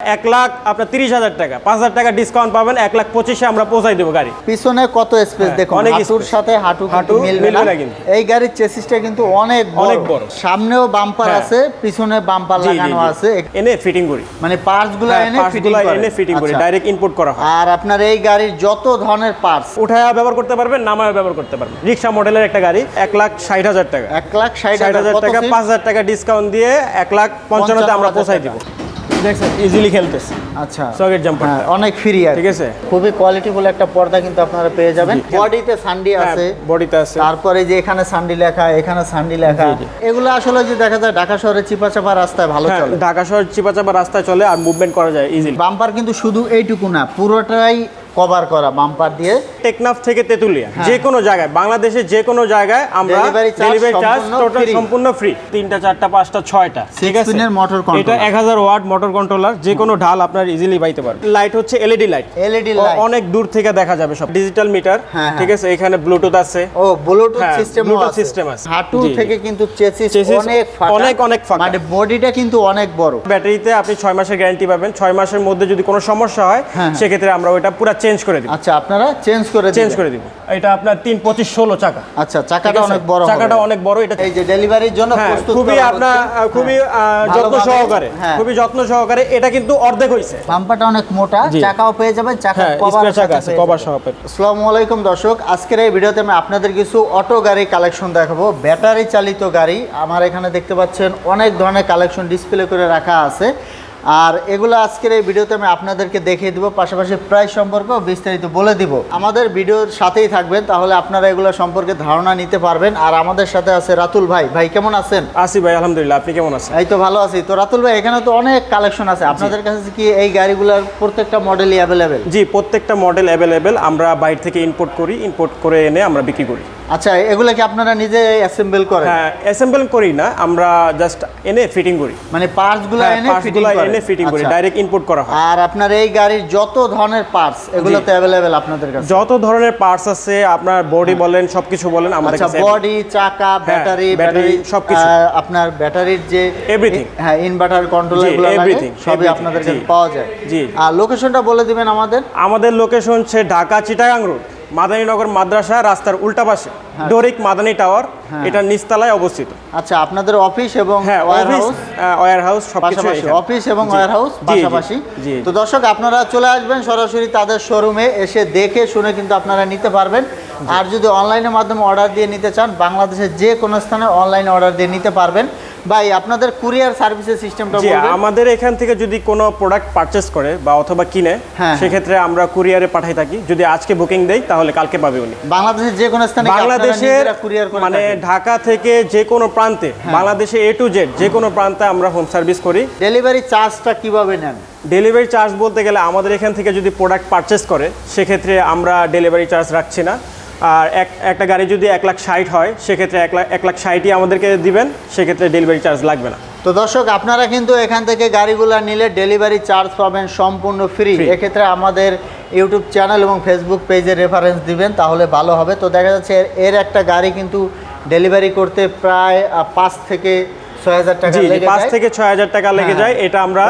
এক লাখ আপনার তিরিশ হাজার টাকা। পাঁচ হাজার টাকা ডিসকাউন্ট পাবেন এক লাখ পঁচিশে আমরা পৌঁছাই দেবো গাড়ি। পিছনে কত স্পেস হ্যাঁ, দেখুন অনেক হাঁটুর সাথে হাঁটু হাঁটু মিলবে মিলবে না না কিন্তু। এই গাড়ির চেসিসটা কিন্তু অনেক অনেক বড়। সামনেও বাম্পার হ্যাঁ। আছে পিছনে বাম্পার লাগানো আছে। এনে ফিটিং করি। মানে পার্টসগুলো হ্যাঁ, এনে ফিটিং করে। এনে ফিটিং করি আচ্ছা। ডাইরেক্ট ইনপুট করা হয়। আর আপনার এই গাড়ির যত ধরনের পার্টস উঠায় ব্যবহার করতে পারবেন নামায় ব্যবহার করতে পারবেন। রিক্সা মডেলের একটা গাড়ি এক লাখ ষাট হাজার টাকা। এক লাখ ষাট হাজার টাকা পাঁচ হাজার টাকা ডিসকাউন্ট দিয়ে এক লাখ পঞ্চান্নতে আমরা 55,000 পৌঁছাই দিব। দেখছেন ইজিলি খেলতেছে। আচ্ছা। সকেট জাম্পার হ্যাঁ, অনেক ফ্রি আর ঠিক আছে? খুবই কোয়ালিটিফুল একটা পর্দা কিন্তু আপনারা পেয়ে যাবেন। বডিতে সানডি হ্যাঁ, আছে। বডিতে আছে। তারপরে যে এখানে সানডি লেখা এখানে সানডি লেখা। এগুলো আসলে যে দেখা যায় ঢাকা শহরে চিপা চাপা রাস্তায় ভালো হ্যাঁ, চলে। ঢাকা শহর চিপাচাপা রাস্তায় চলে আর মুভমেন্ট করা যায় ইজিলি বাম্পার কিন্তু শুধু এইটুকু না পুরোটাই কভার করা বাম্পার দিয়ে। টেকনাফ থেকে তেতুলিয়া হ্যাঁ। যে কোনো জায়গায় বাংলাদেশে যে কোনো জায়গায় আমরা ডেলিভারি চার্জ টোটাল সম্পূর্ণ ফ্রি তিনটা চারটা পাঁচটা ছয়টা ঠিক আছে? এর motor এটা এক হাজার ওয়াট মোটর কন্ট্রোলার যে কোনো ঢাল আপনার ইজিলি পাইতে পারবেন। লাইট হচ্ছে এলইডি লাইট এলইডি লাইট অনেক দূর থেকে দেখা যাবে সব। ডিজিটাল মিটার হ্যাঁ, হ্যাঁ। ঠিক আছে? এখানে ব্লুটুথ আছে। ও ব্লুটুথ হ্যাঁ, সিস্টেম Bluetooth সিস্টেম আছে। হাঁটু। থেকে কিন্তু চেসিস অনেক অনেক, অনেক ফাঁকা। মানে বডিটা কিন্তু অনেক বড়। ব্যাটারিতে আপনি ছয় মাসের গ্যারান্টি পাবেন। ছয় মাসের মধ্যে যদি কোনো সমস্যা হয় হ্যাঁ। সেক্ষেত্রে আমরা ওইটা পুরো চেঞ্জ করে দিব। আচ্ছা আপনারা চেঞ্জ করে চেঞ্জ করে দিব। এটা আপনার তিন পঁচিশ ষোলো চাকা। আচ্ছা চাকাটা অনেক বড় চাকাটা অনেক বড় এটা এই যে ডেলিভারির জন্য হ্যাঁ, প্রস্তুত খুবই আপনার খুবই যত্ন সহকারে হ্যাঁ। খুবই যত্ন সহকারে এটা কিন্তু অর্ধেক হয়েছে বাম্পারটা অনেক মোটা চাকাও পেয়ে যাবেন চাকা হ্যাঁ কভার চাকা আছে কভার সহ পেয়ে- আসসালামু আলাইকুম দর্শক আজকের এই ভিডিওতে আমি আপনাদের কিছু অটো গাড়ি কালেকশন দেখাবো। ব্যাটারি চালিত গাড়ি আমার এখানে দেখতে পাচ্ছেন অনেক ধরনের কালেকশন ডিসপ্লে করে রাখা আছে। আর এগুলো আজকের এই ভিডিওতে আমি আপনাদেরকে দেখিয়ে দিব পাশাপাশি প্রাইস সম্পর্কে বিস্তারিত বলে দিব। আমাদের ভিডিওর সাথেই থাকবেন তাহলে আপনারা এগুলো সম্পর্কে ধারণা নিতে পারবেন। আর আমাদের সাথে আছে রাতুল ভাই। ভাই কেমন আছেন? আসি ভাই আলহামদুলিল্লাহ। আপনি কেমন আছেন? এই তো ভালো আছি। তো রাতুল ভাই এখানে তো অনেক কালেকশন আছে। আপনাদের কাছে কি এই গাড়িগুলোর প্রত্যেকটা মডেলই অ্যাভেলেবেল জি প্রত্যেকটা মডেল অ্যাভেলেবেল আমরা বাইরে থেকে ইম্পোর্ট করি ইম্পোর্ট করে এনে আমরা বিক্রি করি। আচ্ছা এগুলো কি আপনারা নিজে অ্যাসেম্বল করেন? হ্যাঁ অ্যাসেম্বল করি না আমরা জাস্ট এনে ফিটিং করি। মানে পার্টসগুলো হ্যাঁ, এনে ফিটিংগুলা এনে ফিটিং করি। ডাইরেক্ট ইনপুট করা হয় আর আপনার এই গাড়ির যত ধরনের পার্টস এগুলো তো অ্যাভেলেবেল আপনাদের কাছে যত ধরনের পার্টস আছে আপনার বডি বলেন সবকিছু বলেন আমাদের আচ্ছা কাছে বডি চাকা ব্যাটারি ব্যাটারি সবকিছু। আপনার ব্যাটারির যে Everything. হ্যাঁ ইনভার্টার কন্ট্রোলারগুলো everything, সবই আপনাদের কাছে পাওয়া যায় জি। আর লোকেশনটা বলে দিবেন আমাদের আমাদের লোকেশন হচ্ছে ঢাকা চিটাগাং রোড মাদানীনগর মাদ্রাসা রাস্তার উল্টা পাশে ডোরিক মাদানী টাওয়ার হ্যাঁ। এটা নিচতলায় অবস্থিত। আচ্ছা আপনাদের অফিস এবং হ্যাঁ ওয়্যার অফিস হাউস? সবকিছু অফিস এবং ওয়্যার হাউস পাশাপাশি? তো দর্শক আপনারা চলে আসবেন সরাসরি তাদের শোরুমে এসে দেখে শুনে কিন্তু আপনারা নিতে পারবেন। আর যদি অনলাইনের মাধ্যমে অর্ডার দিয়ে নিতে চান বাংলাদেশের যে কোনো স্থানে অনলাইনে অর্ডার দিয়ে নিতে পারবেন। ভাই আপনাদের কুরিয়ার সার্ভিসের সিস্টেমটা জি বলবেন? আমাদের এখান থেকে যদি কোনো প্রোডাক্ট পারচেস করে বা অথবা কিনে হ্যাঁ। সেক্ষেত্রে আমরা কুরিয়ারে পাঠাই থাকি। যদি আজকে বুকিং দেই তাহলে কালকে পাবে উনি। বাংলাদেশের যে কোনো স্থানে বাংলাদেশের কুরিয়ার করে মানে ঢাকা থেকে যে কোনো প্রান্তে বাংলাদেশে এ টু জেড যে কোনো প্রান্তে আমরা হোম সার্ভিস করি। ডেলিভারি চার্জটা কীভাবে নেন? ডেলিভারি চার্জ বলতে গেলে আমাদের এখান থেকে যদি প্রোডাক্ট পারচেস করে সেক্ষেত্রে আমরা ডেলিভারি চার্জ রাখছি না। আর এক একটা গাড়ি যদি এক লাখ ষাট হয় সেক্ষেত্রে এক লাখ এক লাখ ষাটই আমাদেরকে দিবেন সেক্ষেত্রে ডেলিভারি চার্জ লাগবে না। তো দর্শক আপনারা কিন্তু এখান থেকে গাড়িগুলো নিলে ডেলিভারি চার্জ পাবেন সম্পূর্ণ ফ্রি এক্ষেত্রে আমাদের ইউটিউব চ্যানেল এবং ফেসবুক পেজে রেফারেন্স দিবেন তাহলে ভালো হবে। তো দেখা যাচ্ছে এর- একটা গাড়ি কিন্তু ডেলিভারি করতে প্রায় পাঁচ থেকে টাকা লেগে থেকে টাকা লেগে হ্যাঁ। যায় এটা আমরা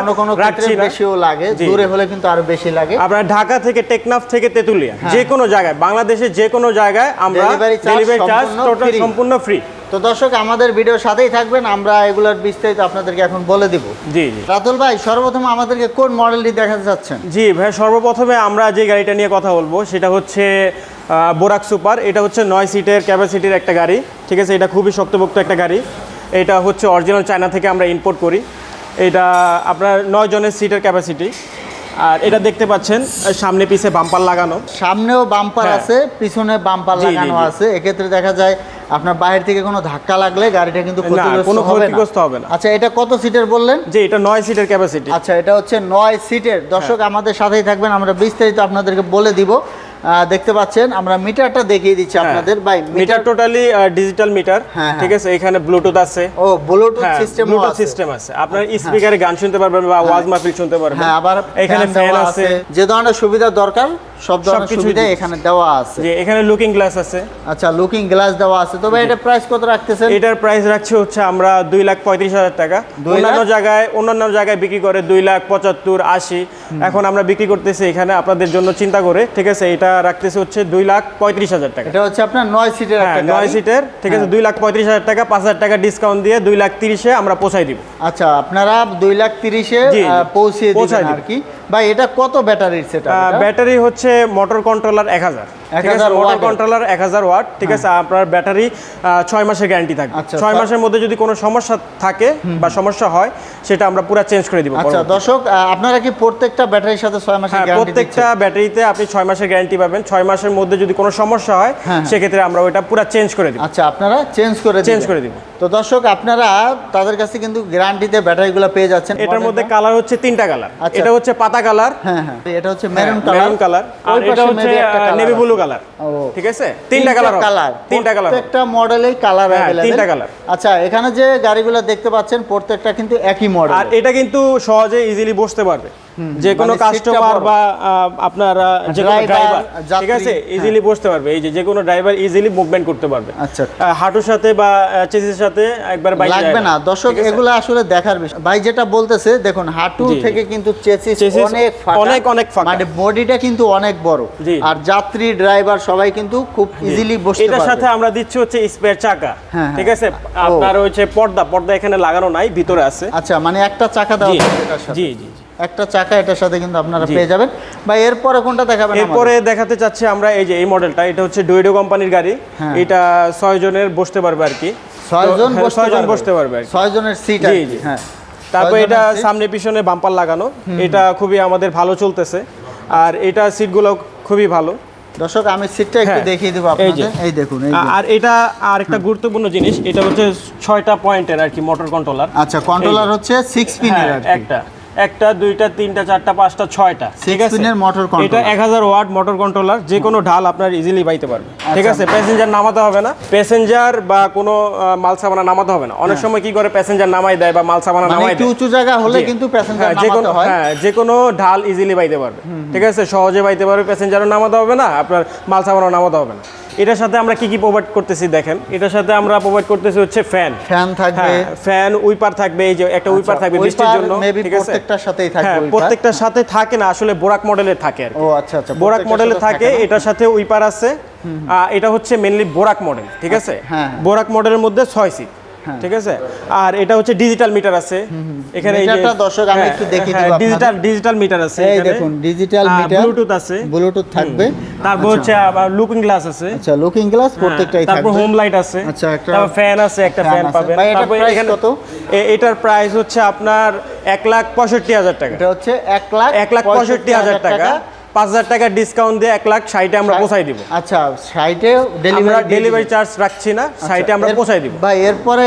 রাখছি বেশিও লাগে। দূরে হলে কিন্তু আরও বেশি লাগে। ঢাকা থেকে টেকনাফ থেকে তেতুলিয়া হ্যাঁ। যে কোনো জায়গায় বাংলাদেশের যে কোনো জায়গায় আমরা ডেলিভারি চার্জ সম্পূর্ণ টোটাল সম্পূর্ণ ফ্রি তো দর্শক আমাদের ভিডিওর সাথেই থাকবেন আমরা এগুলোর বিস্তারিত আপনাদেরকে এখন বলে দিব। জি জি। রাতুল ভাই সর্বপ্রথম আমাদেরকে কোন মডেলটি দেখাতে চাচ্ছেন? জি ভাই সর্বপ্রথমে আমরা যে গাড়িটা নিয়ে কথা বলব সেটা হচ্ছে বোরাক সুপার এটা হচ্ছে নয় সিটের ক্যাপাসিটির একটা গাড়ি ঠিক আছে? এটা খুবই শক্তপোক্ত একটা গাড়ি। এটা হচ্ছে অরিজিনাল চায়না থেকে আমরা ইম্পোর্ট করি। এটা আপনার নয় জনের সিটের ক্যাপাসিটি আর এটা দেখতে পাচ্ছেন সামনে পিছে বাম্পার লাগানো। সামনেও বাম্পার হ্যাঁ। আছে পিছনে বাম্পার লাগানো আছে। এক্ষেত্রে দেখা যায় আপনার বাইরে থেকে কোনো ধাক্কা লাগলে গাড়িটা কিন্তু কোনো ক্ষতিগ্রস্ত হবে না। আচ্ছা এটা কত সিটের বললেন? যে এটা নয় সিটের ক্যাপাসিটি আচ্ছা এটা হচ্ছে নয় সিটের দর্শক হ্যাঁ। আমাদের সাথেই থাকবেন আমরা বিস্তারিত আপনাদেরকে বলে দিব। দেখতে পাচ্ছেন আমরা মিটারটা দেখিয়ে দিচ্ছি আপনাদের ভাই হ্যাঁ। মিটার টোটালি ডিজিটাল মিটার হ্যাঁ, ঠিক আছে? এখানে ব্লুটুথ আছে। ও ব্লুটুথ হ্যাঁ সিস্টেম ব্লুটুথ সিস্টেম আছে। আপনার স্পিকারে গান শুনতে পারবেন বা ওয়াজ মাহফিল শুনতে পারবেন। হ্যাঁ আবার এখানে ফ্যান আছে। যে ধরনের সুবিধা দরকার সব ধরনের সুবিধা এখানে দেওয়া আছে। যে এখানে লুকিং গ্লাস আছে। আচ্ছা লুকিং গ্লাস দেওয়া আছে। তবে এটা প্রাইস কত রাখতেছেন? এটার প্রাইস রাখছে হচ্ছে আমরা দুই লাখ পঁয়ত্রিশ হাজার টাকা। অন্যান্য জায়গায় অন্যান্য জায়গায় বিক্রি করে দুই লাখ পঁচাত্তর আশি। এখন আমরা বিক্রি করতেছি এখানে আপনাদের জন্য চিন্তা করে ঠিক আছে? এটা রাখতেছি হচ্ছে দুই লাখ পঁয়ত্রিশ হাজার টাকা। এটা হচ্ছে আপনার নয় সিটের হ্যাঁ নয় সিটের। ঠিক আছে দুই লাখ পঁয়ত্রিশ হাজার টাকা পাঁচ হাজার টাকা ডিসকাউন্ট দিয়ে দুই লাখ তিরিশে আমরা পৌঁছাই দিব। আচ্ছা আপনারা দুই লাখ তিরিশে পৌঁছে পৌঁছাই আর কি। ভাই এটা কত ব্যাটারির সেটা ব্যাটারি হচ্ছে মোটর কন্ট্রোলার এক হাজার। ঠিক আছে 1000 মোটর কন্ট্রোলার এক হাজার ওয়াট ঠিক আছে আপনার ব্যাটারি ছয় মাসের গ্যারান্টি থাকবে। আচ্ছা, ছয় মাসের মধ্যে যদি কোনো সমস্যা থাকে বা সমস্যা হয় সেটা আমরা পুরো চেঞ্জ করে দিব আচ্ছা দর্শক আপনারা কি প্রত্যেকটা ব্যাটারির সাথে ছয় মাসের হ্যাঁ গ্যারান্টি প্রত্যেকটা ব্যাটারিতে আপনি ছয় মাসের গ্যারান্টি পাবেন। ছয় মাসের মধ্যে যদি কোনো সমস্যা হয় হ্যাঁ। সেক্ষেত্রে আমরা ওইটা পুরো চেঞ্জ করে দিব। আচ্ছা আপনারা চেঞ্জ করে চেঞ্জ দিবেন। করে দিব। তো দর্শক আপনারা তাদের কাছে কিন্তু গ্যারান্টিতে ব্যাটারিগুলো পেয়ে যাচ্ছেন এটার মধ্যে কালার হচ্ছে তিনটা কালার আচ্ছা। এটা হচ্ছে পাতা কালার হ্যাঁ হ্যাঁ। এটা হচ্ছে মেরুন কালার মেরুন কালার আর এটা হচ্ছে নেভি ব্লু। কালার ও। ঠিক আছে তিনটা কালার কালার তিনটা কালার প্রত্যেকটা মডেলেই কালার হ্যাঁ, अवेलेबल তিনটা colour। আচ্ছা এখানে যে গাড়িগুলো দেখতে পাচ্ছেন প্রত্যেকটা কিন্তু একই মডেল আর এটা কিন্তু সহজে ইজিলি বসতে পারবে যে কোনো মানে কাস্টমার বা আপনার যে কোনো ড্রাইভার ঠিক আছে? হ্যাঁ। ইজিলি বসতে পারবে। এই যে যে কোনো ড্রাইভার ইজিলি মুভমেন্ট করতে পারবে। আচ্ছা। হাঁটুর সাথে বা চেসির সাথে একবার বাইরে লাগবে না। দর্শক এগুলো আসলে দেখার বিষয়। ভাই যেটা বলতেছে দেখুন হাঁটু। থেকে কিন্তু চেসিস অনেক অনেক, অনেক ফাঁকা। মানে বডিটা কিন্তু অনেক বড়। আর যাত্রী ড্রাইভার সবাই কিন্তু খুব ইজিলি বসতে পারবে। এটার সাথে আমরা দিচ্ছি হচ্ছে স্পেয়ার চাকা। হ্যাঁ, ঠিক আছে? আপনার হচ্ছে পর্দা পর্দা এখানে লাগানো নাই ভিতরে আছে। আচ্ছা মানে একটা চাকা সাথে। জি জি জি। একটা চাকা এটার সাথে কিন্তু আপনারা পেয়ে যাবেন। ভাই এরপরে কোনটা দেখাবেন এরপরে দেখাতে চাচ্ছি আমরা এই যে এই মডেলটা এটা হচ্ছে ডুয়েডো কোম্পানির গাড়ি। হ্যাঁ। এটা ছয় জনের বসতে পারবে আর কি। ছয়জন হ্যাঁ, ছয়জন বসতে পারবে আর ছয় জনের সিট জি, জি। হ্যাঁ। তারপর এটা সামনে পিছনে বাম্পার লাগানো। এটা খুবই আমাদের ভালো চলতেছে। আর এটা সিটগুলো খুবই ভালো। দর্শক আমি সিটটা একটু হ্যাঁ, দেখিয়ে দেবো। আপনাদের। এই দেখুন এই আর এটা আর একটা গুরুত্বপূর্ণ জিনিস এটা হচ্ছে ছয়টা পয়েন্টের আর কি মোটর কন্ট্রোলার আচ্ছা কন্ট্রোলার হচ্ছে সিক্স পিনের আর কি। একটা। একটা দুইটা তিনটা চারটা পাঁচটা ছয়টা ঠিক আছে? এটা এক হাজার ওয়াট মোটর কন্ট্রোলার যে কোনো ঢাল আপনার ইজিলি বাইতে পারবে ঠিক আচ্ছা। আছে? প্যাসেঞ্জার নামাতে হবে না। প্যাসেঞ্জার বা কোনো মাল সামানা নামাতে হবে না। অনেক সময় কি করে প্যাসেঞ্জার নামাই দেয় বা মাল সামানা মানে নামাই দেয়? উঁচু জায়গা হলে কিন্তু প্যাসেঞ্জার হ্যাঁ, যে কোনো হ্যাঁ। যে কোনো ঢাল ইজিলি বাইতে পারবে ঠিক আছে? সহজে বাইতে পারবে প্যাসেঞ্জারও নামাতে হবে না আপনার মাল সামানও নামাতে হবে না। এটার সাথে আমরা কি কি প্রোভাইড করতেছি দেখেন। এটার সাথে আমরা প্রোভাইড করতেছি হচ্ছে ফ্যান ফ্যান থাকবে। হ্যাঁ ফ্যান উইপার থাকবে এই যে একটা উইপার থাকবে বৃষ্টির জন্য ঠিক আছে? প্রত্যেকটার সাথেই থাকবে হ্যাঁ প্রত্যেকটার সাথে থাকে না আসলে বোরাক মডেলে থাকে আর। ও আচ্ছা আচ্ছা বোরাক মডেলে থাকে এটার সাথে উইপার আছে। এটা হচ্ছে মেনলি বোরাক মডেল ঠিক আছে? হ্যাঁ। বোরাক মডেলের মধ্যে ছয় সিট ঠিক আছে? আর এটা হচ্ছে ডিজিটাল মিটার আছে। এখানে এই যে দর্শক আমি একটু দেখিয়ে দিব। ডিজিটাল ডিজিটাল মিটার আছে এই দেখুন ডিজিটাল মিটার ব্লুটুথ আছে। ব্লুটুথ থাকবে। তারপর হচ্ছে আবার লুকিং গ্লাস আছে। আচ্ছা লুকিং গ্লাস প্রত্যেকটাই হ্যাঁ, তারপর হোম লাইট আছে। আচ্ছা, একটা তারপর ফ্যান আছে একটা ফ্যান। পাবেন। ভাই, তারপর এখানে কত? এটার প্রাইস হচ্ছে আপনার এক লাখ পঁয়ষট্টি হাজার টাকা। এটা হচ্ছে এক লাখ এক লাখ পঁয়ষট্টি হাজার টাকা। পাঁচ হাজার টাকা ডিসকাউন্ট দিয়ে এক লাখ ষাটে আমরা পৌঁছাই দিব। আচ্ছা আমরা ডেলিভারি ডেলিভারি চার্জ রাখছি না সাইটে আমরা পৌঁছাই দিব। ভাই এরপরে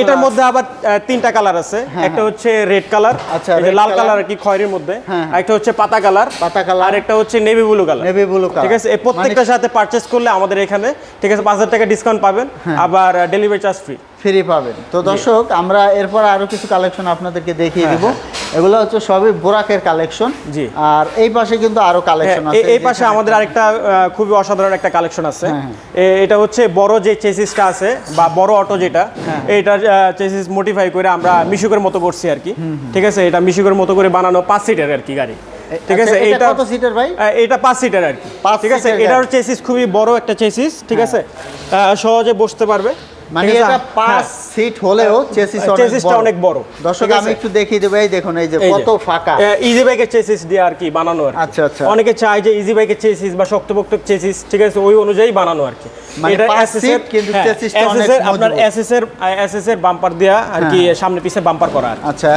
এটার মধ্যে আবার তিনটা কালার আছে। একটা হচ্ছে রেড কালার আচ্ছা, লাল কালার কি খয়েরির মধ্যে। হ্যাঁ। একটা হচ্ছে পাতা কালার পাতা colour। আর একটা হচ্ছে navy blue colour navy blue colour ঠিক আছে? এই প্রত্যেকটার সাথে পারচেস করলে আমাদের এখানে ঠিক আছে পাঁচ হাজার টাকা ডিসকাউন্ট পাবেন। হ্যাঁ। আবার ডেলিভারি চার্জ ফ্রি ফ্রি পাবেন। তো দর্শক আমরা এরপর আরও কিছু কালেকশন আপনাদেরকে দেখিয়ে দিব। এগুলো হচ্ছে সবই বোরাকের কালেকশন হ্যাঁ, জি। আর এই পাশে কিন্তু আরও কালেকশন আছে। এই পাশে আমাদের আরেকটা খুবই অসাধারণ একটা কালেকশন আছে। হ্যাঁ, এটা হচ্ছে বড় যে চেসিসটা আছে বা বড় অটো যেটা হ্যাঁ। এইটার চেসিস মডিফাই করে আমরা মিশুকের মতো করছি আর কি। ঠিক আছে? এটা মিশুকের মতো করে বানানো পাঁচ সিটের আর কি গাড়ি। ঠিক আছে? আচ্ছা, এটা কত সিটের ভাই? এটা পাঁচ সিটের আর কি। ঠিক আছে? এটার চেসিস খুবই বড় একটা চেসিস ঠিক আছে? সহজে বসতে পারবে। মানে এটা পাঁচ হ্যাঁ। সিট হলেও চেসিস চেসিসটা অনেক বড়। দর্শক আমি একটু দেখিয়ে দেবো এই দেখুন এই যে কত ফাঁকা। ইজি বাইকের চেসিস দিয়ে আর কি বানানো আর আচ্ছা, আচ্ছা। অনেকে চায় যে ইজি বাইকের চেসিস বা শক্তপোক্ত চেসিস ঠিক আছে? ওই অনুযায়ী বানানো আর কি। মানে এটা পাঁচ কিন্তু হ্যাঁ, chassis টা SS অনেক আপনার মজবুত। এসএস এর এসএস এর বাম্পার দেয়া আর কি সামনে পিছে বাম্পার করা আর আচ্ছা,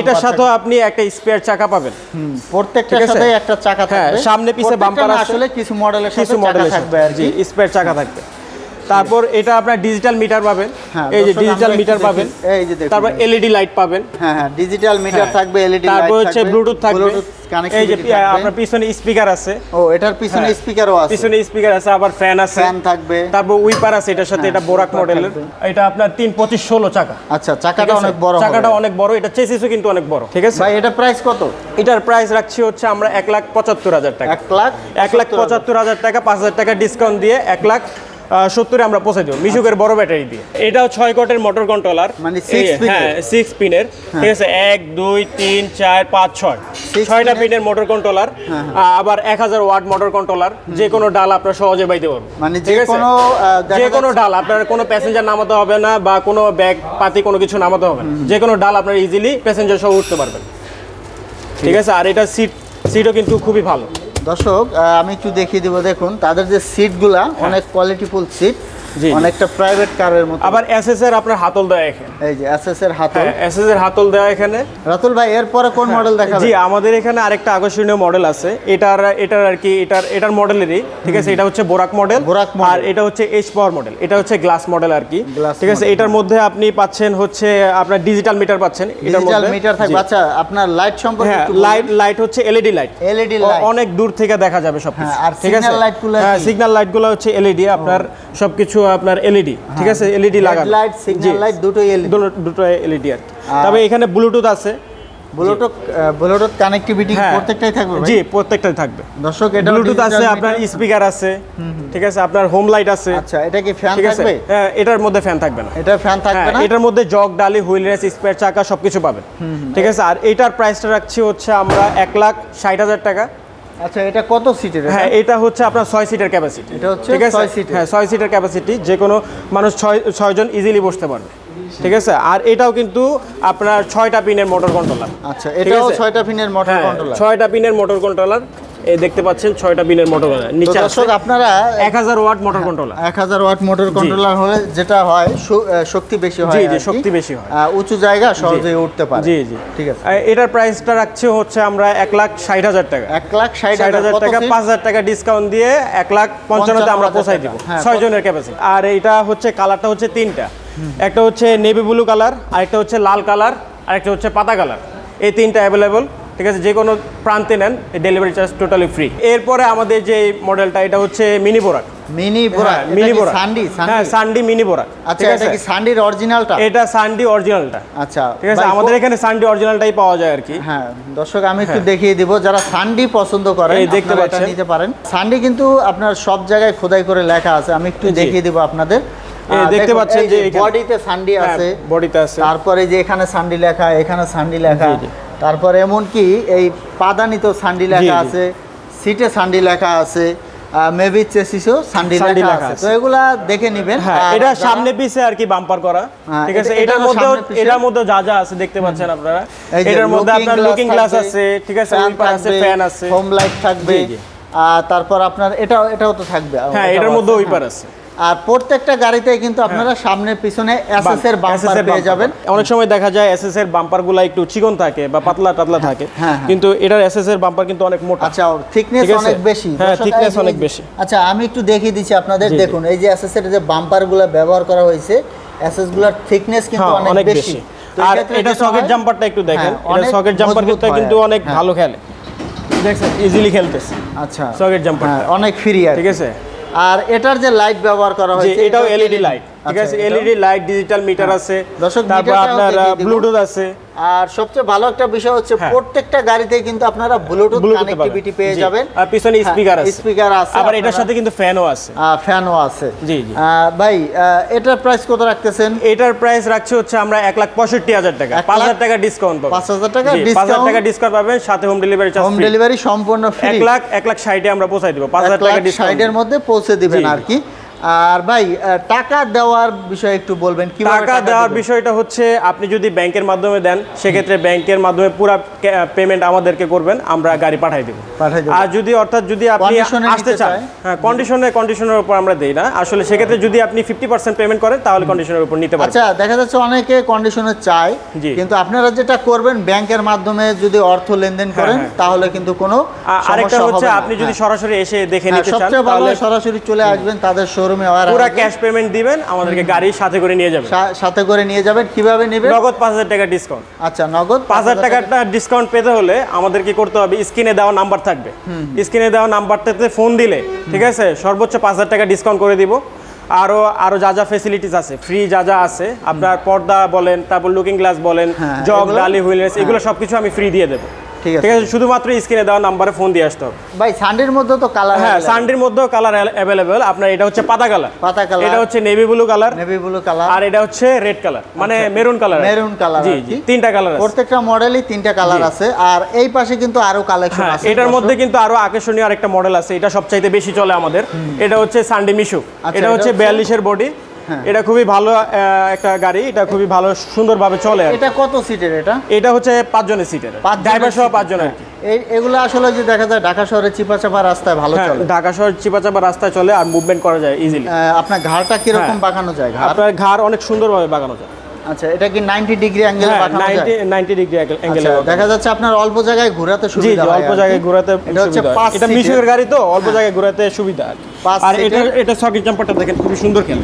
এটার সাথে আপনি একটা স্পেয়ার চাকা পাবেন। প্রত্যেকটার সাথে একটা চাকা হ্যাঁ, থাকবে। সামনে পিছে প্রত্যেকটা আছে। আসলে কিছু মডেলের সাথে কিছু মডেলের থাকবে আর কি। স্পেয়ার চাকা থাকবে। তারপর এটা আপনার ডিজিটাল মিটার পাবেন। হ্যাঁ, এই যে ডিজিটাল মিটার পাবেন। এই যে দেখুন। তারপর এলইডি লাইট পাবেন। হ্যাঁ হ্যাঁ ডিজিটাল মিটার হ্যাঁ। থাকবে এলইডি লাইট তারপর হচ্ছে ব্লুটুথ থাকবে। এই যে আপনার পিছনে স্পিকার আছে। ও এটার পিছনে হ্যাঁ। স্পিকারও আছে। পিছনে স্পিকার আছে আবার ফ্যান আছে। ফ্যান থাকবে। তারপর উইপার আছে এটার সাথে হ্যাঁ, এটা বোরাক মডেলের এটা আপনার তিন পঁচিশ ষোলো চাকা। আচ্ছা চাকাটা অনেক বড় চাকাটা অনেক বড়। এটা চেসিসও কিন্তু অনেক বড়। ঠিক আছে? ভাই এটা প্রাইস কত? এটার প্রাইস রাখছি হচ্ছে আমরা এক লাখ পঁচাত্তর হাজার টাকা। এক লাখ এক লাখ পঁচাত্তর হাজার টাকা পাঁচ হাজার টাকা ডিসকাউন্ট দিয়ে এক লাখ আহ, সত্তরে আমরা পৌঁছে দেবো মিশুকের বড় ব্যাটারি দিয়ে। এটাও ছয় কটের মোটর কন্ট্রোলার। মানে হ্যাঁ সিক্স পিনের ঠিক আছে এক দুই তিন চার পাঁচ ছয়। ছয়টা পিনের মোটর কন্ট্রোলার হ্যাঁ, আবার এক হাজার ওয়াট মোটর কন্ট্রোলার যে কোনো ডাল আপনার সহজে বাইতে পারবেন। মানে ঠিক যে আছে? কোনো যে কোনো ডাল আপনার কোনো প্যাসেঞ্জার নামাতে হবে না বা কোনো ব্যাগ পাতি কোনো কিছু নামাতে হবে না। যে কোনো ডাল আপনার ইজিলি প্যাসেঞ্জার সহ উঠতে পারবেন। ঠিক আছে? আর এটা সিট সিটও কিন্তু খুবই ভালো। দর্শক আমি একটু দেখিয়ে দেবো দেখুন তাদের যে সিটগুলা অনেক কোয়ালিটিফুল সিট হ্যাঁ। অনেকটা প্রাইভেট কারের মতো। আবার এসএস এর আপনার হাতল দেওয়া এখানে। এই যে এসএস এর হাতল। হ্যাঁ এসএস এর হাতল দেওয়া এখানে। রাতুল ভাই এরপরে কোন মডেল দেখাবেন? জি আমাদের এখানে আরেকটা আকর্ষণীয় মডেল আছে। এটার এটার আর কি এটার এটার মডেলেরই ঠিক আছে? এটা হচ্ছে বোরাক মডেল বোরাক। আর এটা হচ্ছে এইচ পাওয়ার মডেল এটা হচ্ছে গ্লাস মডেল আর কি। ঠিক আছে? এটার মধ্যে আপনি পাচ্ছেন হচ্ছে আপনার ডিজিটাল মিটার পাচ্ছেন এটার ডিজিটাল মধ্যে। মিটার থাকবে। আচ্ছা আপনার লাইট সম্পর্কে হ্যাঁ লাইট লাইট হচ্ছে এলইডি লাইট ও- লাইট। অনেক দূর থেকে দেখা যাবে সব হ্যাঁ, আর ঠিক আছে? signal light গুলো হ্যাঁ সিগন্যাল লাইটগুলো হচ্ছে এলইডি আপনার সবকিছু আপনার এলইডি ঠিক আছে? এলইডি লাগানো। লাইট সিগন্যাল লাইট দুটোই এলইডি দুটো দুটো এলইডি আর তবে এখানে ব্লুটুথ আছে। ব্লুটুথ ব্লুটুথ কানেক্টিভিটি হ্যাঁ। প্রত্যেকটাই থাকবে জি প্রত্যেকটাই থাকবে। দর্শক এটা ব্লুটুথ আছে আপনার স্পিকার আছে। ঠিক আছে? আপনার হোম লাইট আছে। আচ্ছা এটা কি ফ্যান থাকবে? হ্যাঁ, এটার মধ্যে ফ্যান থাকবে না। এটা ফ্যান থাকবে হ্যাঁ, না? এটার মধ্যে জগ ডালি হুইল রেস স্পেয়ার চাকা সবকিছু পাবেন। ঠিক আছে? আর এটার প্রাইসটা রাখছি হচ্ছে আমরা এক লাখ ষাট হাজার টাকা। আচ্ছা এটা কত সিটের হ্যাঁ এটা হচ্ছে আপনার ছয় সিটের ক্যাপাসিটি এটা হচ্ছে ঠিক আছে। হ্যাঁ ছয় সিটের ক্যাপাসিটি যে কোনো মানুষ ছয় ছয়জন ইজিলি বসতে পারবে। ঠিক আছে? আর এটাও কিন্তু আপনার ছয়টা পিনের মোটর কন্ট্রোলার আচ্ছা এটাও ছয়টা পিনের মোটর কন্ট্রোলার ছয়টা পিনের মোটর কন্ট্রোলার এই দেখতে পাচ্ছেন ছয়টা পিনের মোটর নিচে দর্শক আপনারা এক হাজার ওয়াট মোটর কন্ট্রোলার এক হাজার ওয়াট মোটর কন্ট্রোলার হলে যেটা হয় শক্তি বেশি হয় জি, শক্তি বেশি হয়। উঁচু জায়গা সহজে উঠতে পারে। জি জি। ঠিক আছে। এটার প্রাইসটা রাখছে হচ্ছে আমরা এক লাখ ষাট হাজার টাকা। এক লাখ ষাট ষাট হাজার টাকা পাঁচ হাজার টাকা ডিসকাউন্ট দিয়ে এক লাখ পঞ্চান্নতে আমরা 55,000 পৌঁছাই দিব। হ্যাঁ, ছয় জনের ক্যাপাসিটি আর এটা হচ্ছে কালারটা হচ্ছে তিনটা। একটা হচ্ছে নেভি ব্লু কালার আরেকটা হচ্ছে লাল কালার আরেকটা হচ্ছে পাতা কালার এই তিনটা অ্যাভেলেবল ঠিক আছে? যে কোনো প্রান্তে নেন ডেলিভারি চার্জ টোটালি ফ্রি এরপরে আমাদের যে মডেলটা এটা হচ্ছে মিনি বোরাক মিনি বোরা হ্যাঁ, মিনি বোরাক সান্ডি হ্যাঁ সান্ডি মিনি বোরাক আচ্ছা এটা কি সান্ডির অরিজিনালটা এটা সান্ডি অরিজিনালটা আচ্ছা ঠিক আছে? আমাদের এখানে সান্ডি অরিজিনালটাই পাওয়া যায় আর কি। হ্যাঁ দর্শক আমি একটু দেখিয়ে দিব যারা সান্ডি পছন্দ করেন এই দেখতে পাচ্ছেন। নিতে পারেন। সান্ডি কিন্তু আপনার সব জায়গায় খোদাই করে লেখা আছে আমি একটু দেখিয়ে দিব আপনাদের। দেখতে পাচ্ছেন যে বডিতে সান্ডি আছে। বডিতে আছে। তারপরে যে এখানে সান্ডি লেখা এখানে সান্ডি লেখা। তারপরে এমনকি এই পাদানিতেও সান্ডি লেখা আছে সিটে সান্ডি লেখা আছে মেবি চেসিসও সান্ডি লেখা আছে। তো এগুলা দেখে নেবেন। হ্যাঁ এটা সামনে পিছে আর কি বাম্পার করা। হ্যাঁ, ঠিক আছে? এটার মধ্যে এটার মধ্যে যা যা আছে দেখতে পাচ্ছেন আপনারা। এটার মধ্যে আপনার লুকিং গ্লাস আছে ঠিক আছে? আছে ফ্যান আছে। হোম লাইট থাকবে। আর তারপর আপনার এটাও এটাও তো থাকবে। হ্যাঁ এটার মধ্যে হ্যাঁ। উইপার আছে। আর প্রত্যেকটা গাড়িতে কিন্তু আপনারা সামনে পিছনে এসএস এর বাম্পার পেয়ে যাবেন। অনেক সময় দেখা যায় এসএস এর বাম্পারগুলা একটু চিকন থাকে বা পাতলা টাতলা থাকে। হ্যাঁ, হ্যাঁ। কিন্তু এটার এসএস এর বাম্পার কিন্তু অনেক মোটা। আচ্ছা থিকনেস অনেক বেশি। হ্যাঁ, যে- অনেক বেশি। আচ্ছা আমি একটু দেখিয়ে দিচ্ছি আপনাদের। দেখুন এই যে এসএস এর যে বাম্পারগুলো ব্যবহার করা হয়েছে এসএসগুলোর থিকনেস কিন্তু হ্যাঁ, অনেক বেশি। আর এটা সকেট জাম্পারটা একটু দেখেন। হ্যাঁ, এটা সকেট জাম্পার কিন্তু কিন্তু অনেক হ্যাঁ। ভালো খেলে। দেখছেন ইজিলি খেলতেছে। আচ্ছা। সকেট জাম্পারটা হ্যাঁ, অনেক ফ্রি আর ঠিক আছে? আর এটার যে লাইট ব্যবহার করা হয়েছে এটাও এলইডি লাইট ঠিক আচ্ছা, আছে এলইডি লাইট ডিজিটাল মিটার আছে তারপর আপনার ব্লুটুথ আছে। আর সবচেয়ে ভালো একটা বিষয় হচ্ছে হ্যাঁ। প্রত্যেকটা গাড়িতে কিন্তু আপনারা ব্লুটুথ কানেক্টিভিটি পেয়ে যাবেন। আর পিছনে স্পিকার আছে। স্পিকার আছে আবার এটার সাথে কিন্তু ফ্যানও আছে। ফ্যানও আছে। জি, জি। ভাই এটার প্রাইস কত রাখতেছেন? এটার প্রাইস রাখছে হচ্ছে আমরা এক লাখ পঁয়ষট্টি হাজার টাকা। এক লাখ- পাঁচ হাজার টাকা ডিসকাউন্ট 5,000 টাকা হাজার টাকা ডিসকাউন্ট পাবেন সাথে home delivery charge home delivery সম্পূর্ণ ফ্রি এক লাখ এক লাখ ষাটে আমরা পৌঁছাই দিব। পাঁচ হাজার টাকা ষাটের ডিসকাউন্ট মধ্যে পৌঁছে দিবেন আর কি। আর ভাই টাকা দেওয়ার বিষয়ে একটু বলবেন কীভাবে টাকা দেওয়ার বিষয়টা হচ্ছে আপনি যদি ব্যাংকের মাধ্যমে দেন সেক্ষেত্রে ব্যাংকের মাধ্যমে পুরো পেমেন্ট আমাদেরকে করবেন আমরা গাড়ি পাঠাই দেব। আর যদি অর্থাৎ যদি আপনি আসতে চান হ্যাঁ কন্ডিশনে কন্ডিশনের উপর আমরা দেই না। আসলে সেক্ষেত্রে যদি আপনি ফিফটি পার্সেন্ট পেমেন্ট করেন তাহলে কন্ডিশনের উপর নিতে পারেন আচ্ছা দেখা যাচ্ছে অনেকে কন্ডিশনে চায় জি। কিন্তু আপনারা যেটা করবেন ব্যাংকের মাধ্যমে যদি অর্থ লেনদেন করেন হ্যাঁ। তাহলে কিন্তু কোনো আরেকটা হচ্ছে। আপনি যদি হ্যাঁ। সরাসরি এসে দেখে হ্যাঁ, নিতে চান সবচেয়ে ভালো তাহলে সরাসরি চলে আসবেন তাদের শোরুমে শোরুমে পুরো ক্যাশ পেমেন্ট দিবেন আমাদেরকে গাড়ির সাথে করে নিয়ে যাবেন। সাথে করে নিয়ে যাবেন কীভাবে নেবেন? নগদ পাঁচ হাজার টাকা ডিসকাউন্ট আচ্ছা নগদ পাঁচ হাজার টাকাটা ডিসকাউন্ট পেতে হলে আমাদের কি করতে হবে স্ক্রিনে দেওয়া নাম্বার থাকবে। স্ক্রিনে দেওয়া নাম্বারটাতে ফোন দিলে ঠিক আছে? সর্বোচ্চ পাঁচ হাজার টাকা ডিসকাউন্ট করে দিব। আরও আরও যা যা ফেসিলিটিস আছে ফ্রি যা যা আছে আপনার পর্দা বলেন তারপর লুকিং গ্লাস বলেন হ্যাঁ, জগ এগুলো- ডালি হুইলনেস এগুলো সব কিছু আমি ফ্রি দিয়ে দেবো। ঠিক আছে। শুধুমাত্র স্ক্রিনে দেওয়া নাম্বারে ফোন দিয়ে আসতে হবে। ভাই সানডের মধ্যে তো কালার হ্যাঁ সানডির মধ্যেও কালার অ্যাভেলেবেল আপনার এটা হচ্ছে পাতা কালার পাতা কালার এটা হচ্ছে navy blue colour navy blue colour আর এটা হচ্ছে রেড কালার মানে মেরুন কালার মেরুন কালার জি জি তিনটা কালার আছে। প্রত্যেকটা মডেলই তিনটা কালার আছে। আর এই পাশে কিন্তু আরও কালেকশন হ্যাঁ আছে এটার মধ্যে কিন্তু আরও আকর্ষণীয় আরেকটা মডেল আছে। এটা সবচাইতে বেশি চলে আমাদের। এটা হচ্ছে সানডে মিশু আচ্ছা, এটা এটা হচ্ছে বিয়াল্লিশের বডি। এটা খুবই ভালো একটা গাড়ি এটা খুবই ভালো সুন্দরভাবে চলে এটা কত সিটের এটা? এটা হচ্ছে পাঁচজনের সিটের পাঁচজনের ড্রাইভার সহ seat। পাঁচজন এই এগুলো আসলে যে দেখা যায় ঢাকা শহরে চিপা চাপা রাস্তায় ভালো হ্যাঁ, চলে। ঢাকা শহর চিপাচাপা রাস্তায় চলে আর মুভমেন্ট করা যায় ইজিলি আপনার ঘাড়টা কীরকম হ্যাঁ। বাঁকানো যায়? ঘাড়? আপনার ঘাড় অনেক সুন্দরভাবে বাগানো যায়। আচ্ছা এটা কি 90 ডিগ্রি অ্যাঙ্গেল হ্যাঁ বাঁকানো নাইনটি যায় ডিগ্রি অ্যাঙ্গেলে আচ্ছা, দেখা যাচ্ছে আপনার অল্প জায়গায় ঘোরাতে সুবিধা জি হয় অল্প জায়গায় ঘোরাতে এটা হচ্ছে এটা সিটের। গাড়ি তো অল্প জায়গায় ঘোরাতে সুবিধা আর কি। আর এটা এটা সকেট জাম্পারটা দেখেন খুবই সুন্দর খেলে।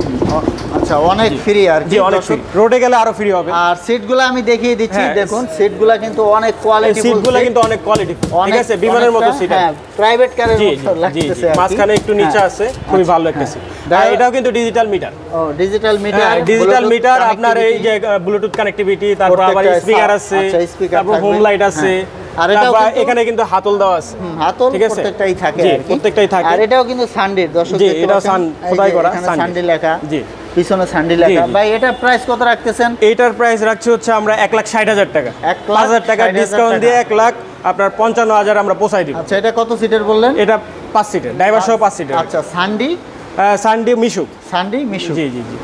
আচ্ছা অনেক ফ্রি আর জি অনেক। ফ্রি রোডে গেলে আরও ফ্রি হবে। আর সিটগুলো আমি দেখিয়ে দিচ্ছি হ্যাঁ, দেখুন সিটগুলো কিন্তু অনেক কোয়ালিটি সিটগুলো কিন্তু অনেক কোয়ালিটি ঠিক আছে বিমানের মতো সিট প্রাইভেট কারের মতো লাগতেছে মাঝখানে একটু নিচে হ্যাঁ, আছে খুবই ভালো একটা সিট আর এটাও কিন্তু ডিজিটাল মিটার ও ডিজিটাল মিটার ডিজিটাল মিটার আপনার এই যে ব্লুটুথ কানেক্টিভিটি তারপর আবার স্পিকার আছে আচ্ছা, তারপর। হোম লাইট আছে। হ্যাঁ। আর কিন্তু- এখানে কিন্তু হাতল দেওয়া আছে। হাতল প্রত্যেকটাই থাকে। প্রত্যেকটাই থাকে। আর এটাও কিন্তু সানডে দর্শক জি, এটাও সান- খোদাই করা সানডে। লেখা জি। পিছনে সানডে লেখা। ভাই এটার প্রাইস কত রাখতেছেন? এইটার প্রাইস রাখছি হচ্ছে আমরা এক লাখ ষাট হাজার টাকা। এক হাজার টাকা ডিসকাউন্ট দিয়ে এক লাখ আপনার পঞ্চান্ন হাজার আমরা পোষাই দিব। আচ্ছা এটা কত সিটের বললেন? এটা পাঁচ সিটের ড্রাইভার সহ পাঁচ সিটের আচ্ছা সানডি সানডে মিশুক। সানডি মিশু জি জি জি।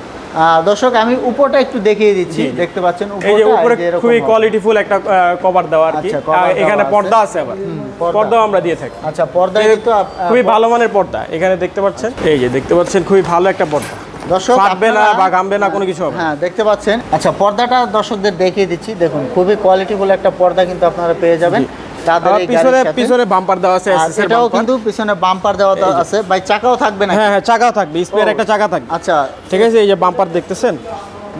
দর্শক আমি উপরটা একটু দেখিয়ে দিচ্ছি। দেখতে পাচ্ছেন উপরে খুবই। কোয়ালিটিফুল একটা কভার দেওয়া আর কি। আচ্ছা, এখানে পর্দা আছে। আবার। পর্দা। পর্দাও আমরা দিয়ে থাকি। আচ্ছা পর্দা কিন্তু খুবই ভালো মানের পর্দা এখানে দেখতে পাচ্ছেন? এই যে দেখতে পাচ্ছেন খুবই ভালো একটা পর্দা। দর্শক ফাটবে না বা গামবে না কোনো কিছু হবে হ্যাঁ দেখতে পাচ্ছেন। আচ্ছা পর্দাটা দর্শকদের দেখিয়ে দিচ্ছি। দেখুন খুবই কোয়ালিটি কোয়ালিটিফুল একটা পর্দা কিন্তু আপনারা পেয়ে যাবেন। পিছনে পিছনে বাম্পার দেওয়া আছে এটাও কিন্তু পিছনে বাম্পার দেওয়া আছে। ভাই চাকাও থাকবে না হ্যাঁ হ্যাঁ চাকাও থাকবে। স্পেয়ার একটা চাকা থাকবে। আচ্ছা। ঠিক আছে এই যে বাম্পার দেখতেছেন?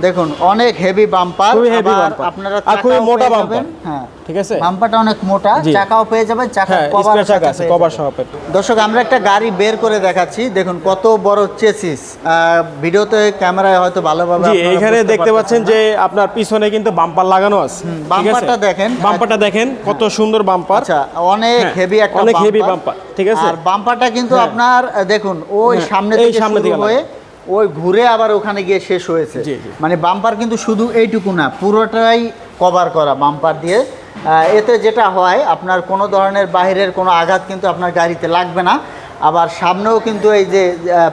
দেখুন অনেক হেভি বাম্পার খুবই heavy bumper। আপনারা খুবই মোটা। যাবেন। হ্যাঁ ঠিক আছে বাম্পারটা অনেক মোটা চাকাও পেয়ে যাবেন চাকা হ্যাঁ কভার চাকা আছে কভার সহ। দর্শক আমরা একটা গাড়ি বের করে দেখাচ্ছি দেখুন কত বড় চেসিস ভিডিওতে ক্যামেরায় হয়তো ভালোভাবে জি বুঝতে দেখতে পাচ্ছেন যে আপনার পিছনে কিন্তু বাম্পার লাগানো আছে? বাম্পারটা দেখেন। বাম্পারটা দেখেন কত সুন্দর বাম্পার আচ্ছা অনেক হ্যাঁ, হেভি একটা অনেক হেভি বাম্পার ঠিক আছে? আর বাম্পারটা কিন্তু হ্যাঁ। আপনার দেখুন ওই হ্যাঁ, সামনে থেকে সামনে শুরু হয়ে ওই ঘুরে আবার ওখানে গিয়ে শেষ হয়েছে। মানে বাম্পার কিন্তু শুধু এইটুকু না পুরোটাই কভার করা বাম্পার দিয়ে। এতে যেটা হয় আপনার কোনো ধরনের বাইরের কোনো আঘাত কিন্তু আপনার গাড়িতে লাগবে না। আবার সামনেও কিন্তু এই যে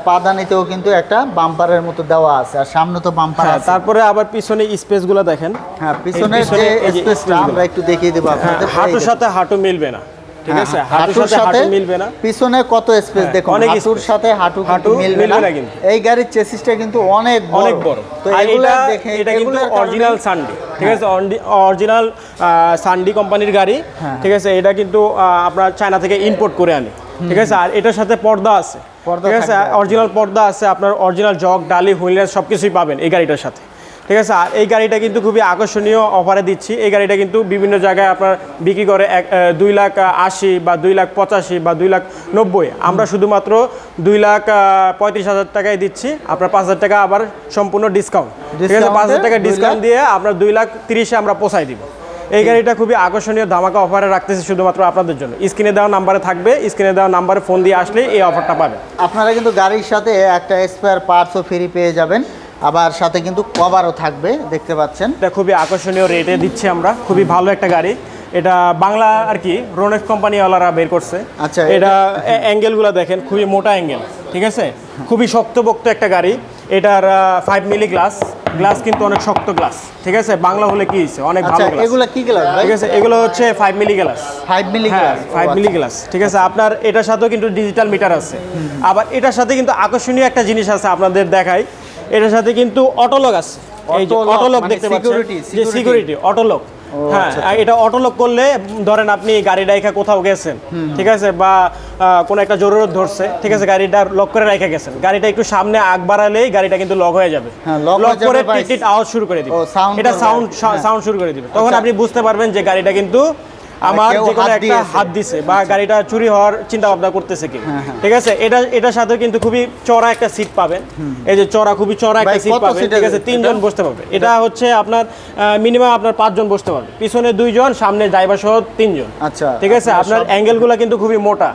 পাদানিতেও কিন্তু একটা বাম্পারের মতো দেওয়া আছে আর সামনে তো বাম্পার হ্যাঁ আছে। তারপরে আবার পিছনে স্পেসগুলো দেখেন। হ্যাঁ পিছনের পিছনে যে স্পেসটা আমরা একটু দেখিয়ে দেবো হ্যাঁ, আপনাদের। হাঁটুর সাথে হাঁটু মিলবে না। ঠিক আছে? হ্যাঁ, হাঁটুর সাথে মিলবে না। পিছনে কত স্পেস হ্যাঁ, দেখুন হাঁটুর সাথে হাঁটু হাঁটু মিলবে না। এই গাড়ির চেসিসটা কিন্তু অনেক অনেক বড়। তো এগুলা দেখে এটা কিন্তু অরিজিনাল সানডি ঠিক আছে? অরিজিনাল সানডি কোম্পানির গাড়ি হ্যাঁ। ঠিক আছে? এটা কিন্তু আপনার চায়না থেকে ইম্পোর্ট করে আনে ঠিক আছে? আর এটার সাথে পর্দা আছে ঠিক আছে? অরিজিনাল পর্দা আছে। আপনার অরিজিনাল জগ ডালি হুইলার সব কিছুই পাবেন এই গাড়িটার সাথে। ঠিক আছে আর এই গাড়িটা কিন্তু খুবই আকর্ষণীয় অফারে দিচ্ছি। এই গাড়িটা কিন্তু বিভিন্ন জায়গায় আপনার বিক্রি করে এক দুই লাখ আশি বা দুই লাখ পঁচাশি বা দুই লাখ নব্বই। আমরা শুধুমাত্র দুই লাখ পঁয়ত্রিশ হাজার টাকায় দিচ্ছি। আপনার পাঁচ হাজার টাকা আবার সম্পূর্ণ ডিসকাউন্ট ঠিক আছে পাঁচ হাজার টাকা ডিসকাউন্ট দিয়ে আপনার দুই লাখ তিরিশে আমরা পোষাই দিব। এই গাড়িটা খুবই আকর্ষণীয় ধামাকা অফারে রাখতেছি শুধুমাত্র আপনাদের জন্য। স্ক্রিনে দেওয়া নাম্বারে থাকবে স্ক্রিনে দেওয়া নাম্বারে ফোন দিয়ে আসলে এই অফারটা পাবেন। আপনারা কিন্তু গাড়ির সাথে একটা স্পেয়ার পার্টসও ফ্রি পেয়ে যাবেন। আবার সাথে কিন্তু কভারও থাকবে দেখতে পাচ্ছেন। এটা খুবই আকর্ষণীয় রেটে দিচ্ছি আমরা। খুবই ভালো একটা গাড়ি। এটা বাংলা আর কি রোনেক্স কোম্পানিওয়ালারা বের করছে। আচ্ছা, এটা অ্যাঙ্গেলগুলো দেখেন খুবই মোটা অ্যাঙ্গেল ঠিক আছে? খুবই শক্তপোক্ত একটা গাড়ি। এটার ফাইভ মিলি গ্লাস গ্লাস কিন্তু অনেক শক্ত গ্লাস ঠিক আছে? বাংলা হলে কি হয়েছে? অনেক আচ্ছা ভালো গ্লাস এগুলা কি গ্লাস ঠিক আছে এগুলো হচ্ছে five milli glass five milli হ্যাঁ গ্লাস ফাইভ মিলি গ্লাস ঠিক আছে? আপনার এটার সাথেও কিন্তু ডিজিটাল মিটার আছে। আবার এটার সাথে কিন্তু আকর্ষণীয় একটা জিনিস আছে আপনাদের দেখাই। এটার সাথে কিন্তু অটোলক আছে। এই যে অটোলক মানে দেখতে পাচ্ছেন? যে সিকিউরিটি অটোলক হ্যাঁ আচ্ছা, এটা অটো লক করলে ধরেন আপনি গাড়ি রাইখা কোথাও গেছেন ঠিক আছে? বা কোনো একটা জরুরত ধরছে ঠিক আছে? গাড়িটা লক করে রাইখা গেছেন। গাড়িটা একটু সামনে আগ বাড়ালেই গাড়িটা কিন্তু লক হয়ে যাবে। হ্যাঁ, লক করে টিট আওয়াজ শুরু করে দিবে। এটা সাউন্ড হ্যাঁ। সাউন্ড শুরু করে দিবে। তখন আচ্ছা। আপনি বুঝতে পারবেন যে গাড়িটা কিন্তু আমার কেউ যে কোনো একটা হাত দিছে বা গাড়িটা চুরি হওয়ার চিন্তা ভাবনা করতেছে কি হ্যাঁ, হ্যাঁ। ঠিক আছে? এটা এটার সাথে কিন্তু খুবই চড়া একটা সিট পাবেন। এই যে চড়া খুবই চড়া একটা সিট পাবেন। ঠিক আছে তিনজন বসতে পারবে। এটা হচ্ছে আপনার মিনিমাম আপনার পাঁচজন বসতে পারবে। পিছনে দুইজন সামনে ড্রাইভার সহ তিনজন। আচ্ছা ঠিক আছে? আপনার অ্যাঙ্গেলগুলো কিন্তু খুবই মোটা।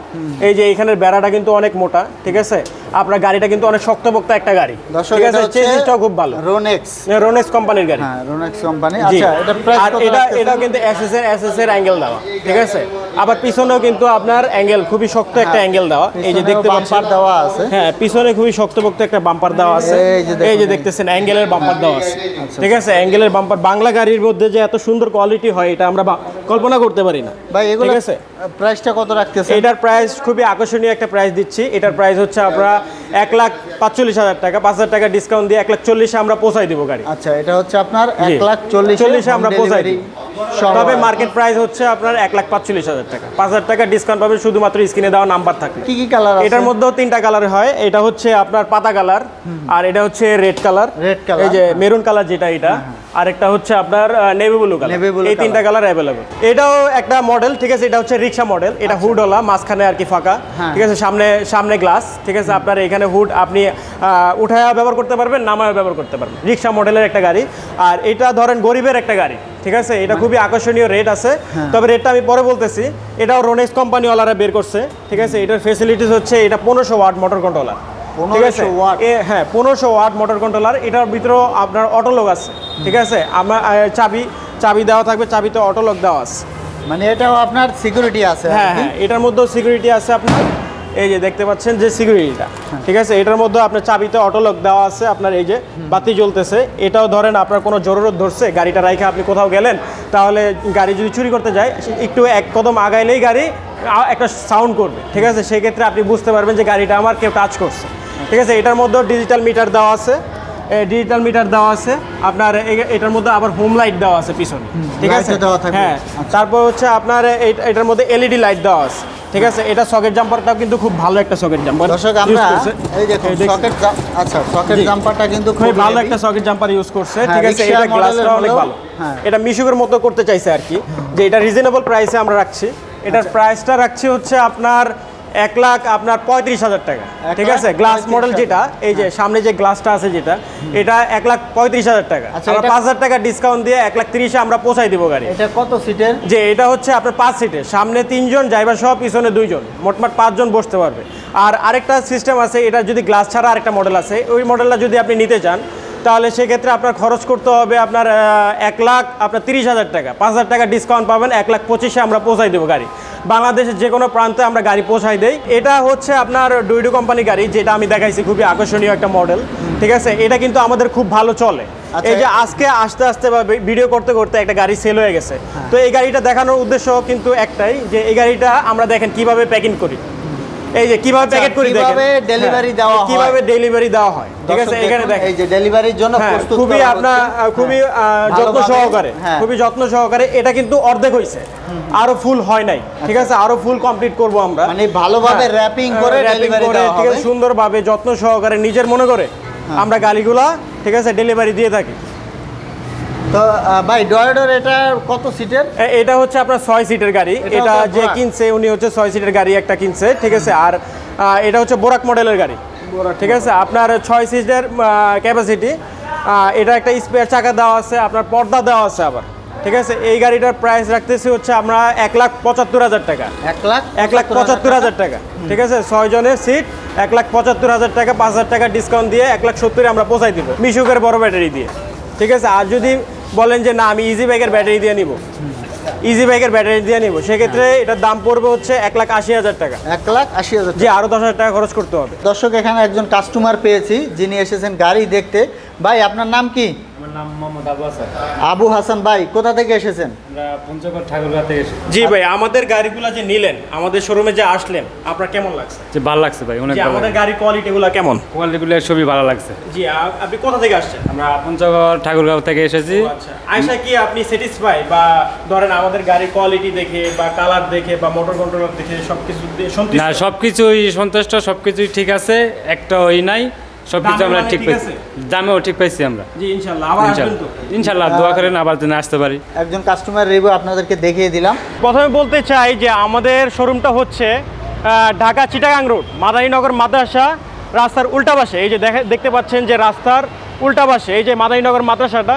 এই যে এখানের বেড়াটা কিন্তু অনেক মোটা ঠিক আছে? আপনার গাড়িটা কিন্তু অনেক শক্তপোক্ত একটা গাড়ি। ঠিক আছে? চেসিসটাও খুব ভালো। রোনেক্স রোনেক্স কোম্পানির গাড়ি। হ্যাঁ রোনেক্স কোম্পানি। আচ্ছা এটা প্রাইস আর এটা এটা কিন্তু এসএস এর এসএস এর অ্যাঙ্গেল দেওয়া ঠিক আছে? আবার পিছনেও কিন্তু আপনার অ্যাঙ্গেল খুবই শক্ত একটা অ্যাঙ্গেল দেওয়া। এই যে দেখতে বাম্পার দেওয়া আছে। হ্যাঁ পিছনে খুবই শক্তপোক্ত একটা বাম্পার দেওয়া আছে। এই যে দেখতেছেন অ্যাঙ্গেলের বাম্পার দেওয়া আছে। আচ্ছা। ঠিক আছে? অ্যাঙ্গেলের বাম্পার বাংলা গাড়ির মধ্যে যে এত সুন্দর কোয়ালিটি হয় এটা আমরা কল্পনা করতে পারি না। ভাই এগুলো আছে? প্রাইসটা কত রাখতেছেন? এটার প্রাইস খুবই আকর্ষণীয় একটা প্রাইস দিচ্ছি। এটার প্রাইস হচ্ছে আমরা এক লাখ পাঁচচল্লিশ হাজার টাকা। পাঁচ হাজার টাকা ডিসকাউন্ট দিয়ে এক লাখ চল্লিশে আমরা পৌঁছাই দিব গাড়ি। আচ্ছা এটা হচ্ছে আপনার এক লাখ চল্লিশ চল্লিশে আমরা পৌঁছাই দিই তবে মার্কেট প্রাইস হচ্ছে আপনার এক লাখ পাঁচচল্লিশ হাজার টাকা। পাঁচ হাজার টাকা ডিসকাউন্ট পাবেন শুধুমাত্র স্ক্রিনে দেওয়া নাম্বার থাকবে। কি কি কালার এটার মধ্যেও তিনটা কালার হয়। এটা হচ্ছে আপনার পাতা কালার আর এটা হচ্ছে রেড কালার Red color, এই যে মেরুন কালার যেটা এটা। আর একটা হচ্ছে আপনার নেভি ব্লু কালার এই তিনটা কালার অ্যাভেলেবল এটাও একটা মডেল ঠিক আছে? এটা হচ্ছে রিক্সা মডেল এটা হুড হুডওয়ালা মাঝখানে আর কি ফাঁকা। হ্যাঁ। ঠিক আছে? সামনে সামনে গ্লাস ঠিক আছে? আপনার এখানে হুড আপনি উঠায়া ব্যবহার করতে পারবেন নামায় ব্যবহার করতে পারবেন। রিক্সা মডেলের একটা গাড়ি। আর এটা ধরেন গরিবের একটা গাড়ি ঠিক আছে? এটা খুবই আকর্ষণীয় রেট আছে। তবে রেটটা আমি পরে বলতেছি এটাও রোনেক্স কোম্পানিওয়ালারা বের করছে ঠিক আছে? এটার ফেসিলিটিস হচ্ছে এটা পনেরোশো ওয়াট মোটর কন্ট্রোলার ঠিক আছে? 1500 watt? এ হ্যাঁ পনেরোশো ওয়াট মোটর কন্ট্রোলার এটার ভিতরেও আপনার অটোলক আছে ঠিক আছে? আমার চাবি চাবি দেওয়া থাকবে চাবিতে অটোলক দেওয়া আছে। মানে এটাও আপনার সিকিউরিটি আছে হ্যাঁ হ্যাঁ এটার মধ্যেও সিকিউরিটি আছে আপনার। এই যে দেখতে পাচ্ছেন যে সিকিউরিটিটা ঠিক আছে? এটার মধ্যে আপনার চাবিতে অটোলক দেওয়া আছে আপনার এই যে বাতি জ্বলতেছে। এটাও ধরেন আপনার কোনো জরুরত ধরছে গাড়িটা রাইখে আপনি কোথাও গেলেন তাহলে গাড়ি যদি চুরি করতে যায় একটু এক কদম আগাইলেই গাড়ি একটা সাউন্ড করবে ঠিক আছে? সেই ক্ষেত্রে আপনি বুঝতে পারবেন যে গাড়িটা আমার কেউ টাচ করছে। ঠিক আছে এটার মধ্যেও ডিজিটাল মিটার দেওয়া আছে। ডিজিটাল মিটার দেওয়া আছে। আপনার এটার মধ্যে আবার হোম লাইট দেওয়া আছে পিছনে। ঠিক আছে। হ্যাঁ তারপর হচ্ছে আপনার এই- এটার মধ্যে এলইডি লাইট দেওয়া আছে। ঠিক আছে এটা সকেট জাম্পারটাও কিন্তু খুব ভালো একটা সকেট জাম্পার দর্শক আমরা এই দেখুন সকেট আচ্ছা সকেট জাম্পারটা কিন্তু খুবই ভালো একটা সকেট জাম্পার ইউজ করছে। হ্যাঁ, ঠিক আছে এটা গ্লাসটা অনেক ভালো। হ্যাঁ। এটা মিশুকের মতো করতে চাইছে আর কি। যে এটা রিজনেবল প্রাইসে আমরা রাখছি। এটার আচ্ছা। প্রাইসটা রাখছি হচ্ছে আপনার এক লাখ আপনার পঁয়ত্রিশ হাজার টাকা। ঠিক আছে? গ্লাস মডেল যেটা এই যে সামনে যে গ্লাসটা আছে যেটা এটা এক লাখ পঁয়ত্রিশ হাজার টাকা। আচ্ছা, আমরা পাঁচ হাজার টাকা ডিসকাউন্ট দিয়ে এক লাখ তিরিশে আমরা পৌঁছাই দিব গাড়ি। এটা কত সিটের যে এটা হচ্ছে আপনার পাঁচ সিটের সামনে তিনজন ড্রাইভার সহ পিছনে দুইজন। মোটমাট পাঁচজন বসতে পারবে। আর আরেকটা সিস্টেম আছে এটা যদি গ্লাস ছাড়া আরেকটা মডেল আছে। ওই মডেলটা যদি আপনি নিতে চান তাহলে সেক্ষেত্রে আপনার খরচ করতে হবে আপনার এক লাখ আপনার তিরিশ হাজার টাকা। পাঁচ হাজার টাকা ডিসকাউন্ট পাবেন এক লাখ পঁচিশে আমরা পৌঁছাই দেবো গাড়ি। বাংলাদেশের যে কোনো প্রান্তে আমরা গাড়ি পৌঁছাই দেই। এটা হচ্ছে আপনার ডুইডু কোম্পানি গাড়ি যেটা আমি দেখাইছি খুবই আকর্ষণীয় একটা মডেল ঠিক আছে? এটা কিন্তু আমাদের খুব ভালো চলে। আচ্ছা। এই যে আজকে আস্তে আস্তে বা ভিডিও করতে করতে একটা গাড়ি সেল হয়ে গেছে। হ্যাঁ। তো এই গাড়িটা দেখানোর উদ্দেশ্য কিন্তু একটাই যে এই গাড়িটা আমরা দেখেন কীভাবে প্যাকিং করি। এই যে কীভাবে আচ্ছা, প্যাকেট করি দেখেন। কীভাবে delivery হ্যাঁ, দেওয়া হয়। কীভাবে ডেলিভারি দেওয়া হয়? ঠিক আছে এখানে দেখেন। এই যে ডেলিভারির জন্য হ্যাঁ, প্রস্তুত খুবই আপনার খুবই যত্ন সহকারে হ্যাঁ। খুবই যত্ন সহকারে এটা কিন্তু অর্ধেক হয়েছে আরও ফুল হয় নাই। ঠিক আছে আরও ফুল কমপ্লিট করব আমরা। মানে ভালোভাবে হ্যাঁ, wrapping করে করে, দেওয়া হবে। সুন্দরভাবে যত্ন সহকারে নিজের মনে করে আমরা গাড়িগুলা ঠিক আছে ডেলিভারি দিয়ে থাকি। তো ভাই ডয়ডর এটা কত সিটের এটা হচ্ছে আপনার ছয় সিটের গাড়ি। এটা যে কিনছে উনি হচ্ছে ছয় সিটের গাড়ি একটা কিনছে ঠিক আছে? আর এটা হচ্ছে বোরাক মডেলের গাড়ি। ঠিক আছে? আপনার ছয় সিটের ক্যাপাসিটি এটা একটা স্পেয়ার চাকা দেওয়া আছে আপনার পর্দা দেওয়া আছে আবার। ঠিক আছে? এই গাড়িটার প্রাইস রাখতেছি হচ্ছে আমরা এক লাখ পঁচাত্তর হাজার টাকা। এক লাখ এক লাখ পঁচাত্তর হাজার টাকা? ঠিক আছে? ছয় জনের সিট এক লাখ পঁচাত্তর হাজার টাকা পাঁচ হাজার টাকা ডিসকাউন্ট দিয়ে এক লাখ সত্তরে আমরা পৌঁছাই দিব মিশুকের বড় ব্যাটারি দিয়ে। ঠিক আছে? আর যদি বলেন যে না আমি ইজি বাইকের ব্যাটারি দিয়ে নিব। ইজি বাইকের ব্যাটারি দিয়ে নিব। সেক্ষেত্রে এটার দাম পড়বে হচ্ছে এক লাখ আশি হাজার টাকা। এক লাখ আশি হাজার যে আরও দশ হাজার টাকা খরচ করতে হবে। দর্শক এখানে একজন কাস্টমার পেয়েছি যিনি এসেছেন গাড়ি দেখতে। ভাই আপনার নাম কি? নাম মোহাম্মদ আবু হাসান। আবু হাসান ভাই কোথা থেকে এসেছেন? আমরা পঞ্চগড় ঠাকুরগাঁ থেকে এসেছি। জি ভাই আমাদের গাড়িগুলো যে নিলেন আমাদের শোরুমে যে আসলেন আপনার কেমন লাগছে? যে ভালো লাগছে ভাই অনেক যে ভালো আমাদের গাড়ি কোয়ালিটিগুলো কেমন? কোয়ালিটিগুলো সবই ভালো লাগছে। জি আ- আপনি কোথা থেকে আসছেন? আমরা পঞ্চগড় ঠাকুরগাঁও থেকে এসেছি। আচ্ছা। আয়সা কি আপনি স্যাটিসফাই বা ধরেন আমাদের গাড়ির কোয়ালিটি দেখে বা কালার দেখে বা মোটর কন্ট্রোলার দেখে সবকিছু দিয়ে না সন্তুষ্ট? সব কিছুই সন্তুষ্ট সব কিছুই ঠিক আছে একটা ওই নাই। সব কিছু আমরা মানে ঠিক পাইছি দামেও ঠিক পাইছি আমরা। জি ইনশাল্লাহ আবার আসবেন তো। ইনশাল্লাহ ইনশাল্লাহ দোয়া করেন আবার যেন আসতে পারি। একজন কাস্টমার রিভিউ আপনাদেরকে দেখিয়ে দিলাম। প্রথমে বলতে চাই যে আমাদের শোরুমটা হচ্ছে ঢাকা চিটাগাং রোড মাদারীনগর মাদ্রাসা রাস্তার উল্টা পাশে। এই যে দেখে দেখতে পাচ্ছেন যে রাস্তার উল্টা পাশে। এই যে মাদারীনগর মাদ্রাসাটা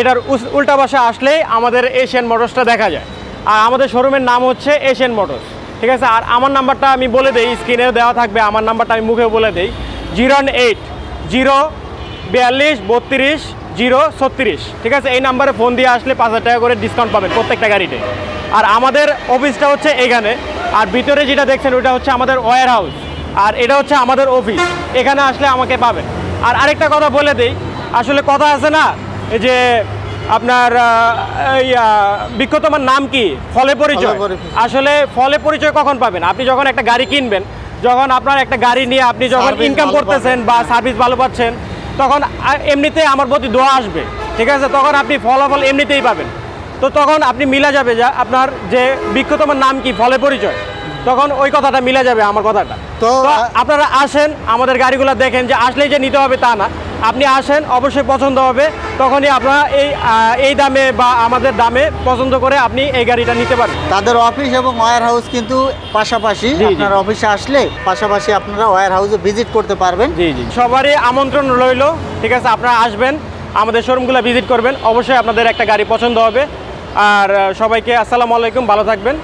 এটার উল্টা পাশে আসলেই আমাদের এশিয়ান মোটরসটা দেখা যায়। আর আমাদের শোরুমের নাম হচ্ছে এশিয়ান মোটরস ঠিক আছে? আর আমার নাম্বারটা আমি বলে দিই স্ক্রিনে দেওয়া থাকবে আমার নাম্বারটা আমি মুখে বলে দিই। জিরো এইট জিরো বিয়াল্লিশ বত্রিশ জিরো ছত্রিশ। ঠিক আছে? এই নাম্বারে ফোন দিয়ে আসলে পাঁচ হাজার টাকা করে ডিসকাউন্ট পাবেন প্রত্যেকটা গাড়িতে। আর আমাদের অফিসটা হচ্ছে এখানে। আর ভিতরে যেটা দেখছেন ওটা হচ্ছে আমাদের ওয়ার হাউস আর এটা হচ্ছে আমাদের অফিস এখানে আসলে আমাকে পাবেন। আর আরেকটা কথা বলে দিই আসলে কথা আছে না এই যে আপনার এই নাম কি? ফলে পরিচয়। আসলে ফলে পরিচয় কখন পাবেন? আপনি যখন একটা গাড়ি কিনবেন যখন আপনার একটা গাড়ি নিয়ে আপনি যখন ইনকাম করতেছেন বা সার্ভিস ভালো পাচ্ছেন তখন এমনিতে আমার প্রতি দোয়া আসবে ঠিক আছে? তখন আপনি ফলাফল এমনিতেই পাবেন। তো তখন আপনি মিলা যাবে যা আপনার যে বিক্ষতমার নাম কি? ফলে পরিচয়। তখন ওই কথাটা মিলে যাবে আমার কথাটা। তো আপনারা আসেন আমাদের গাড়িগুলো দেখেন যে আসলেই যে নিতে হবে তা না। আপনি আসেন অবশ্যই পছন্দ হবে। তখনই আপনারা এই এই দামে বা আমাদের দামে পছন্দ করে আপনি এই গাড়িটা নিতে পারেন। তাদের অফিস এবং ওয়্যার হাউস কিন্তু পাশাপাশি। আপনার অফিসে আসলে পাশাপাশি আপনারা ওয়্যার হাউসে ভিজিট করতে পারবেন। জি জি। সবারই আমন্ত্রণ রইল ঠিক আছে? আপনারা আসবেন আমাদের শোরুমগুলো ভিজিট করবেন অবশ্যই আপনাদের একটা গাড়ি পছন্দ হবে। আর সবাইকে আসসালামু আলাইকুম ভালো থাকবেন।